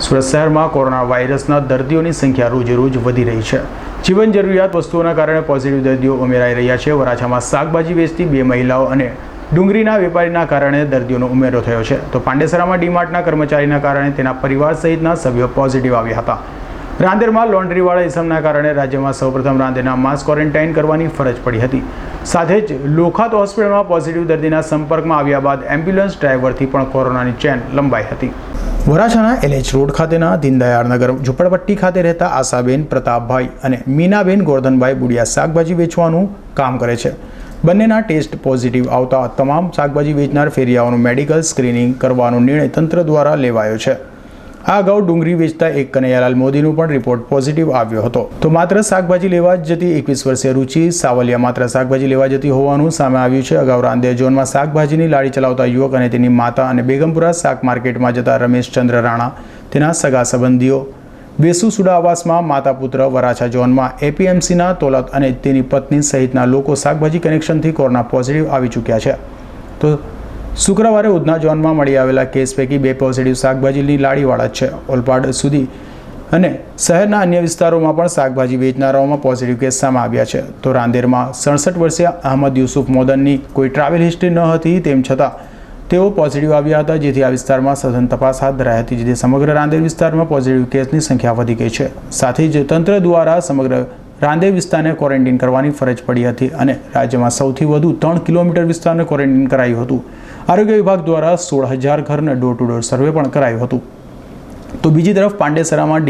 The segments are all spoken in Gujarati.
સુરત શહેરમાં કોરોના વાયરસના દર્દીઓની સંખ્યા રોજેરોજ વધી રહી છે. જીવન જરૂરિયાત વસ્તુઓના કારણે પોઝિટિવ દર્દીઓ ઉમેરાઈ રહ્યા છે. વરાછામાં શાકભાજી વેચતી બે મહિલાઓ અને ડુંગળીના વેપારીના કારણે દર્દીઓનો ઉમેરો થયો છે. તો પાંડેસરામાં ડીમાર્ટના કર્મચારીના કારણે તેના પરિવાર સહિતના સભ્યો પોઝિટિવ આવ્યા હતા. રાંદેરમાં લોન્ડ્રીવાળા ઇસમના કારણે રાજ્યમાં સૌપ્રથમ રાંદેરના માસ ક્વોરન્ટાઇન કરવાની ફરજ પડી હતી. સાથે જ લોખાત હોસ્પિટલમાં પોઝિટિવ દર્દીના સંપર્કમાં આવ્યા બાદ એમ્બ્યુલન્સ ડ્રાઈવરથી પણ કોરોનાની ચેન લંબાઈ હતી. વરાછાના એલએચ રોડ ખાતેના દીનદયાળનગર ઝુંપડપટ્ટી ખાતે રહેતા આશાબેન પ્રતાપભાઈ અને મીનાબેન ગોરધનભાઈ બુડિયા શાકભાજી વેચવાનું કામ કરે છે. બંનેના ટેસ્ટ પોઝિટિવ આવતા તમામ શાકભાજી વેચનાર ફેરિયાઓનું મેડિકલ સ્ક્રીનિંગ કરવાનો નિર્ણય તંત્ર દ્વારા લેવાયો છે. આ અગાઉ ડુંગળી વેચતા એક કનૈયાલાલ મોદીનું પણ રિપોર્ટ પોઝિટિવ આવ્યો હતો. તો માત્ર શાકભાજી લેવા જતી એકવીસ વર્ષીય રુચિ સાવલિયા માત્ર શાકભાજી લેવા જતી હોવાનું સામે આવ્યું છે. અગાઉ રાંદેર ઝોનમાં શાકભાજીની લારી ચલાવતા યુવક અને તેની માતા અને બેગમપુરા શાક માર્કેટમાં જતા રમેશચંદ્ર રાણા, તેના સગા સંબંધીઓ બેસુસુડા આવાસમાં માતા પુત્ર વરાછા ઝોનમાં એપીએમસીના તોલત અને તેની પત્ની સહિતના લોકો શાકભાજી કનેક્શનથી કોરોના પોઝિટિવ આવી ચૂક્યા છે. તો શુક્રવારે ઉધના ઝોનમાં મળી આવેલા કેસ પૈકી બે પોઝિટિવ શાકભાજીની લાડીવાળા છે. ઓલપાડ સુધી અને શહેરના અન્ય વિસ્તારોમાં પણ શાકભાજી વેચનારાઓમાં પોઝિટિવ કેસ સામે આવ્યા છે. તો રાંદેરમાં સડસઠ વર્ષીય અહમદ યુસુફ મોદનની કોઈ ટ્રાવેલ હિસ્ટ્રી ન હતી તેમ છતાં તેઓ પોઝિટિવ આવ્યા હતા, જેથી આ વિસ્તારમાં સઘન તપાસ હાથ ધરાઈ હતી, જેથી સમગ્ર રાંદેર વિસ્તારમાં પોઝિટિવ કેસની સંખ્યા વધી ગઈ છે. સાથે જ તંત્ર દ્વારા સમગ્ર રાંદેર વિસ્તારને ક્વોરન્ટીન કરવાની ફરજ પડી હતી અને રાજ્યમાં સૌથી વધુ ત્રણ કિલોમીટર વિસ્તારને ક્વોરન્ટીન કરાયું હતું. આરોગ્ય વિભાગ દ્વારા સોળ હજાર ઘરને ડોર ટુ ડોર સર્વે પણ કરાયું હતું. તો બીજી તરફ પાંડેસરામાં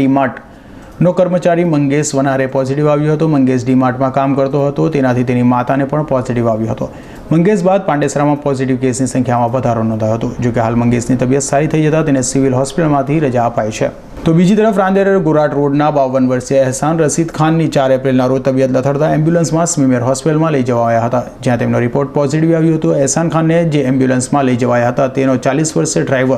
ડીમાર્ટનો કર્મચારી મંગેશ વનારે પોઝિટિવ આવ્યો હતો. મંગેશ ડીમાર્ટમાં કામ કરતો હતો. તેનાથી તેની માતાને પણ પોઝિટિવ આવ્યો હતો. મંગેશ બાદ પાંડેસરામાં પોઝિટિવ કેસની સંખ્યામાં વધારો નોંધાયો હતો. જોકે હાલ મંગેશની તબિયત સારી થઈ જતાં તેને સિવિલ હોસ્પિટલમાંથી રજા અપાઈ છે. તો બીજી તરફ રાંદેર ગુરાટ રોડના બાવન વર્ષીય એહસાન રશીદ ખાનની ચાર એપ્રિલના રોજ તબિયત લથડતા એમ્બ્યુલન્સમાં સ્મીમેર હોસ્પિટલમાં લઈ જવાયા હતા. જ્યાં તેમનો રિપોર્ટ પોઝિટિવ આવ્યો હતો. એહસાન ખાનને જે એમ્બ્યુલન્સમાં લઈ જવાયા હતા, તેનો ચાલીસ વર્ષીય ડ્રાઈવર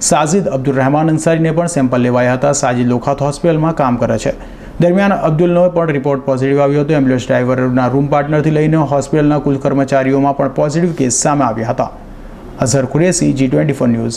સાજિદ અબ્દુલ રહેમાન અંસારીને પણ સેમ્પલ લેવાયા હતા. સાજિદ લોખાત હોસ્પિટલમાં કામ કરે છે. દરમિયાન અબ્દુલનો પણ રિપોર્ટ પોઝિટિવ આવ્યો હતો. એમ્બ્યુલન્સ ડ્રાઈવરના રૂમ પાર્ટનરથી લઈને હોસ્પિટલના કુલ કર્મચારીઓમાં પણ પોઝિટિવ કેસ સામે આવ્યા હતા. Azhar Qureshi G twenty four news.